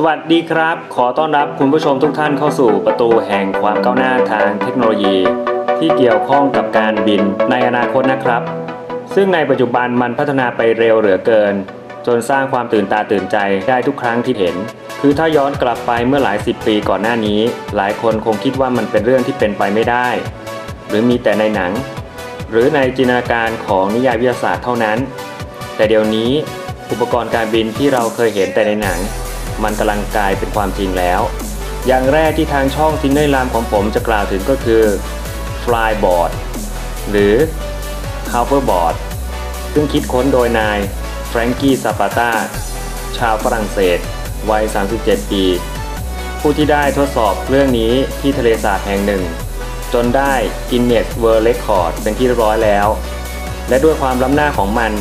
สวัสดีครับ ขอต้อนรับคุณผู้ชมทุกท่านเข้าสู่ประตูแห่งความก้าวหน้าทางเทคโนโลยี ที่เกี่ยวข้องกับการบินในอนาคตนะครับ ซึ่งในปัจจุบันมันพัฒนาไปเร็วเหลือเกิน จนสร้างความตื่นตาตื่นใจได้ทุกครั้งที่เห็น คือถ้าย้อนกลับไปเมื่อหลายสิบปีก่อนหน้านี้ หลายคนคงคิดว่ามันเป็นเรื่องที่เป็นไปไม่ได้ หรือมีแต่ในหนัง หรือในจินตนาการของนิยายวิทยาศาสตร์เท่านั้น แต่เดี๋ยวนี้อุปกรณ์การบินที่เราเคยเห็นแต่ในหนัง มันกำลังกลายเป็นความจริงแล้ว อย่างแรกที่ทางช่องซิงเกิลามของผมจะกล่าวถึงก็คือ Flyboard หรือ Hoverboard ซึ่งคิดค้นโดยนายแฟรงกี้ซาปาตาชาวฝรั่งเศส วัย 37 ปี ผู้ที่ได้ทดสอบเรื่องนี้ที่ทะเลสาบแห่งหนึ่ง จนได้ Guinness World Record เป็นที่เรียบร้อยแล้ว และด้วยความล้ำหน้าของมัน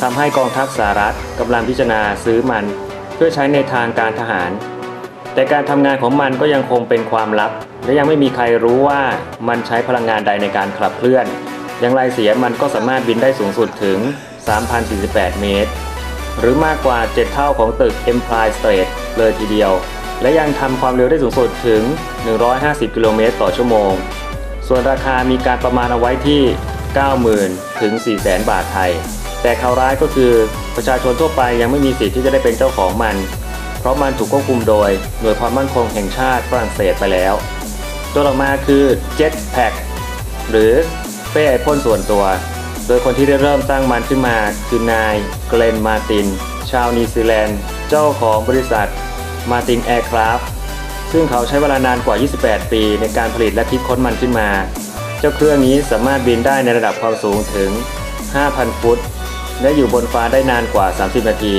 ทำให้กองทัพสหรัฐกำลังพิจารณาซื้อมัน เพื่อใช้ในทางการทหาร แต่การทำงานของมันก็ยังคงเป็นความลับ และยังไม่มีใครรู้ว่ามันใช้พลังงานใดในการขับเคลื่อน อย่างไรเสียมันก็สามารถบินได้สูงสุดถึง 3,048 เมตร หรือมากกว่า 7 เท่าของตึก Empire State เลยทีเดียว และยังทำความเร็วได้สูงสุดถึง 150 กิโลเมตรต่อชั่วโมง ส่วนราคามีการประมาณเอาไว้ที่ 90,000 ถึง 400,000 บาทไทย แต่ข่าวร้ายก็คือประชาชนทั่วไปยังไม่มีสิทธิ์ที่จะได้เป็นเจ้าของมัน เพราะมันถูกควบคุมโดยหน่วยความมั่นคงแห่งชาติฝรั่งเศสไปแล้ว ตัวต่อมาคือ Jetpack หรือเป้ไอพ่นส่วนตัว โดยคนที่ได้เริ่มสร้างมันขึ้นมาคือนายเกรนมาติน ชาวนิวซีแลนด์ เจ้าของบริษัทมาตินแอร์คราฟซึ่งเขาใช้เวลานานกว่า 28 ปี ในการผลิตและคิดค้นมันขึ้นมา เจ้าเครื่องนี้สามารถบินได้ในระดับความสูงถึง 5,000 ฟุต และอยู่บนฟ้าได้นานกว่า 30 นาที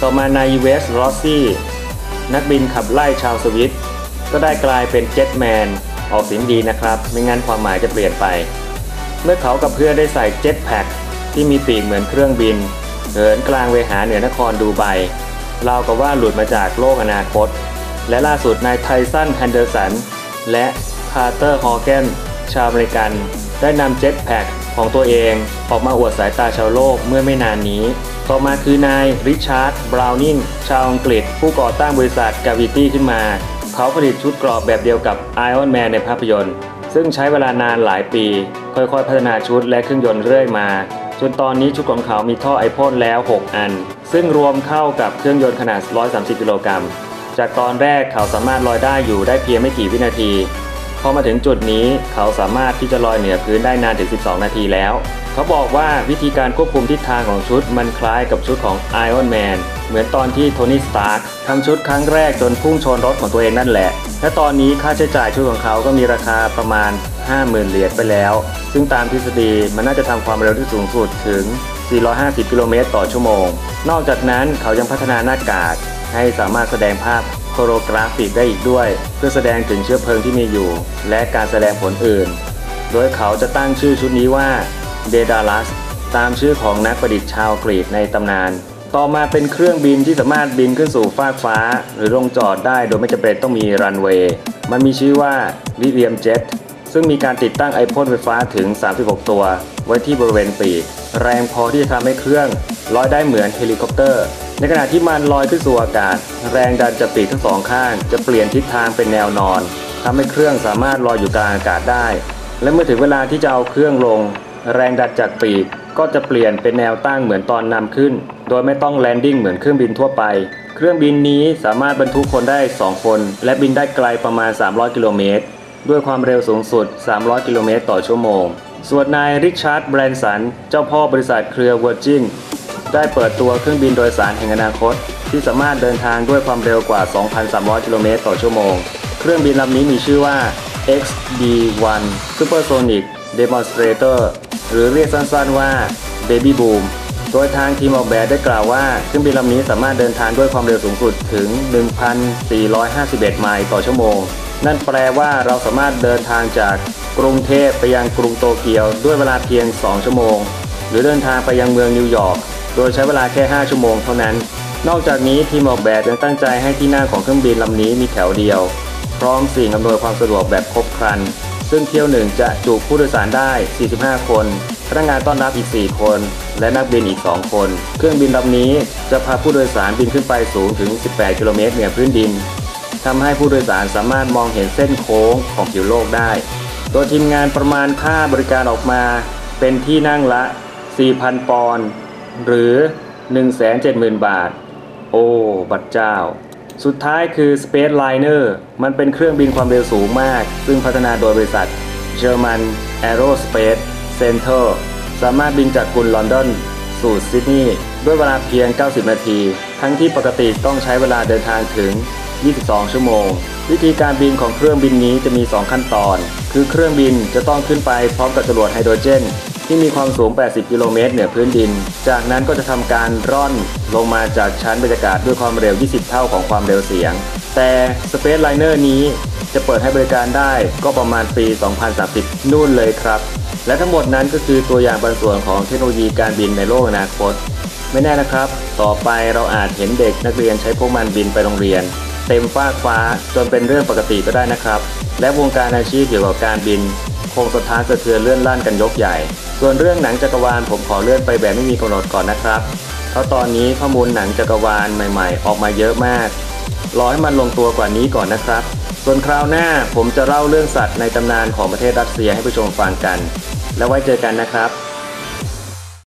ต่อมานายเวสรอสซี่ นักบินขับไล่ชาวสวิต ก็ได้กลายเป็นเจ็ตแมน ออกเสียงดีนะครับ ไม่งั้นความหมายจะเปลี่ยนไป เมื่อเขากับเพื่อนได้ใส่เจ็ตแพ็คที่มีปีกเหมือนเครื่องบินเหินกลางเวหาเหนือนครดูไบเรากับว่าหลุดมาจากโลกอนาคต และล่าสุดนายไทสันแฮนเดอร์สัน และคาร์เตอร์ฮอร์แกนชาวอเมริกัน ได้นำเจ็ตแพ็ค ของตัวเองออกมาอวดสายตาชาวโลกเมื่อไม่นานนี้ ต่อมาคือนายริชาร์ด บราวนิง ชาวอังกฤษ ผู้ก่อตั้งบริษัทกาวิตี้ขึ้นมา เขาผลิตชุดกราะแบบเดียวกับ Iron Man ในภาพยนตร์ ซึ่งใช้เวลานานหลายปี ค่อยๆ พัฒนาชุดและเครื่องยนต์เรื่อยมา จนตอนนี้ชุดของเขามีท่อไอพ่นแล้ว 6 อัน ซึ่งรวมเข้ากับเครื่องยนต์ขนาด 130 กิโลกรัม จากตอนแรกเขาสามารถลอยได้อยู่ได้เพียงไม่กี่วินาที พอมาถึงจุดนี้เขาสามารถที่จะลอยเหนือพื้นได้นานถึง 12 นาทีแล้ว เขาบอกว่าวิธีการควบคุมทิศทางของชุดมันคล้ายกับชุดของ Iron Man เหมือนตอนที่โทนี่สตาร์คทำชุดครั้งแรกจนพุ่งชนรถของตัวเองนั่นแหละ และตอนนี้ค่าใช้จ่ายชุดของเขาก็มีราคาประมาณ 50,000 เหรียญไปแล้ว ซึ่งตามทฤษฎีมันน่าจะทำความเร็วที่สูงสุดถึง 450 กิโลเมตรต่อชั่วโมง นอกจากนั้นเขายังพัฒนาหน้ากากให้สามารถแสดงภาพ โคโรกราฟิกได้อีกด้วย เพื่อแสดงถึงเชื้อเพลิงที่มีอยู่ และการแสดงผลอื่น โดยเขาจะตั้งชื่อชุดนี้ว่าเดดาลัสตามชื่อของนักประดิษฐ์ชาวกรีกในตำนาน ต่อมาเป็นเครื่องบินที่สามารถบินขึ้นสู่ฟากฟ้า หรือลงจอดได้โดยไม่จำเป็นต้องมีรันเวย์ มันมีชื่อว่าวิเวียมเจ็ตซึ่งมีการติดตั้งไอพ่นไฟฟ้าถึง 36 ตัว ไว้ที่บริเวณปีก แรงพอที่จะทำให้เครื่องลอยได้เหมือนเฮลิคอปเตอร์ ในขณะที่มันลอยขึ้นสู่อากาศ แรงดันจากปีกทั้งสองข้าง จะเปลี่ยนทิศทางเป็นแนวนอนทำให้เครื่องสามารถลอยอยู่กลางอากาศได้ และเมื่อถึงเวลาที่จะเอาเครื่องลง แรงดันจากปีกก็จะเปลี่ยนเป็นแนวตั้งเหมือนตอนนำขึ้น โดยไม่ต้องแลนดิ้งเหมือนเครื่องบินทั่วไป เครื่องบินนี้สามารถบรรทุกคนได้ 2 คน และบินได้ไกลประมาณ 300 กิโลเมตร ด้วยความเร็วสูงสุด 300 กิโลเมตรต่อชั่วโมง ส่วนนายริชาร์ด แบรนสัน เจ้าพ่อบริษัทเครือเวอร์จิน ได้เปิดตัวเครื่องบินโดยสารแห่งอนาคต ที่สามารถเดินทางด้วยความเร็วกว่า 2,300 กิโลเมตรต่อชั่วโมง เครื่องบินลำนี้มีชื่อว่า XD-1 Supersonic Demonstrator หรือเรียกสั้นๆว่า Baby Boom โดยทางทีมออกแบบได้กล่าวว่าเครื่องบินลำนี้สามารถเดินทางด้วยความเร็วสูงสุดถึง 1,451 ไมล์ต่อชั่วโมง นั่นแปลว่าเราสามารถเดินทางจากกรุงเทพไปยังกรุงโตเกียวด้วยเวลาเพียง 2 ชั่วโมง หรือเดินทางไปยังเมืองนิวยอร์ก โดยใช้เวลาแค่ 5 ชั่วโมงเท่านั้น นอกจากนี้ทีมออกแบบยังตั้งใจให้ที่นั่งของเครื่องบินลำนี้มีแถวเดียว พร้อมสิ่งอำนวยความสะดวกแบบครบครัน ซึ่งเที่ยวหนึ่งจะจุผู้โดยสารได้ 45 คน พนักงานต้อนรับอีก 4 คน และนักบินอีก 2 คน เครื่องบินลำนี้จะพาผู้โดยสารบินขึ้นไปสูงถึง 18 กิโลเมตรเหนือพื้นดินทำให้ผู้โดยสารสามารถมองเห็นเส้นโค้งของผิวโลกได้โดยทีมงานประมาณค่าบริการออกมาเป็นที่นั่งละ 4,000 ปอนด์ หรือ 170,000 บาท โอ้ บัดเจ้า สุดท้ายคือ Space Liner มันเป็นเครื่องบินความเร็วสูงมาก ซึ่งพัฒนาโดยบริษัท German Aerospace Center สามารถบินจากกรุงลอนดอนสู่ซิดนีย์ด้วยเวลาเพียง 90 นาที ทั้งที่ปกติต้องใช้เวลาเดินทางถึง 22 ชั่วโมง วิธีการบินของเครื่องบินนี้จะมี 2 ขั้นตอน คือเครื่องบินจะต้องขึ้นไปพร้อมกับจรวดไฮโดรเจน ที่มีความสูง 80 กิโลเมตรเหนือพื้นดิน จากนั้นก็จะทำการร่อนลงมาจากชั้นบรรยากาศด้วยความเร็ว 20 เท่าของความเร็วเสียง แต่ Space Liner นี้จะเปิดให้บริการได้ก็ประมาณปี 2030 นู่นเลยครับ และทั้งหมดนั้นก็คือตัวอย่างบางส่วนของเทคโนโลยีการบินในโลกอนาคต ไม่แน่นะครับ ต่อไปเราอาจเห็นเด็กนักเรียนใช้พวกมันบินไปโรงเรียน เต็มฟากฟ้าจนเป็นเรื่องปกติก็ได้นะครับ และวงการอาชีพเกี่ยวกับการบิน คงสะท้านสะเทือนเลื่อนลั่นกันยกใหญ่ ส่วนเรื่องหนังจักรวาลผมขอเลื่อนไปแบบไม่มีกำหนดก่อนนะครับ เพราะตอนนี้ข้อมูลหนังจักรวาลใหม่ ๆ ออกมาเยอะมาก รอให้มันลงตัวกว่านี้ก่อนนะครับ ส่วนคราวหน้าผมจะเล่าเรื่องสัตว์ในตำนานของประเทศรัสเซียให้ผู้ชมฟังกัน แล้วไว้เจอกันนะครับ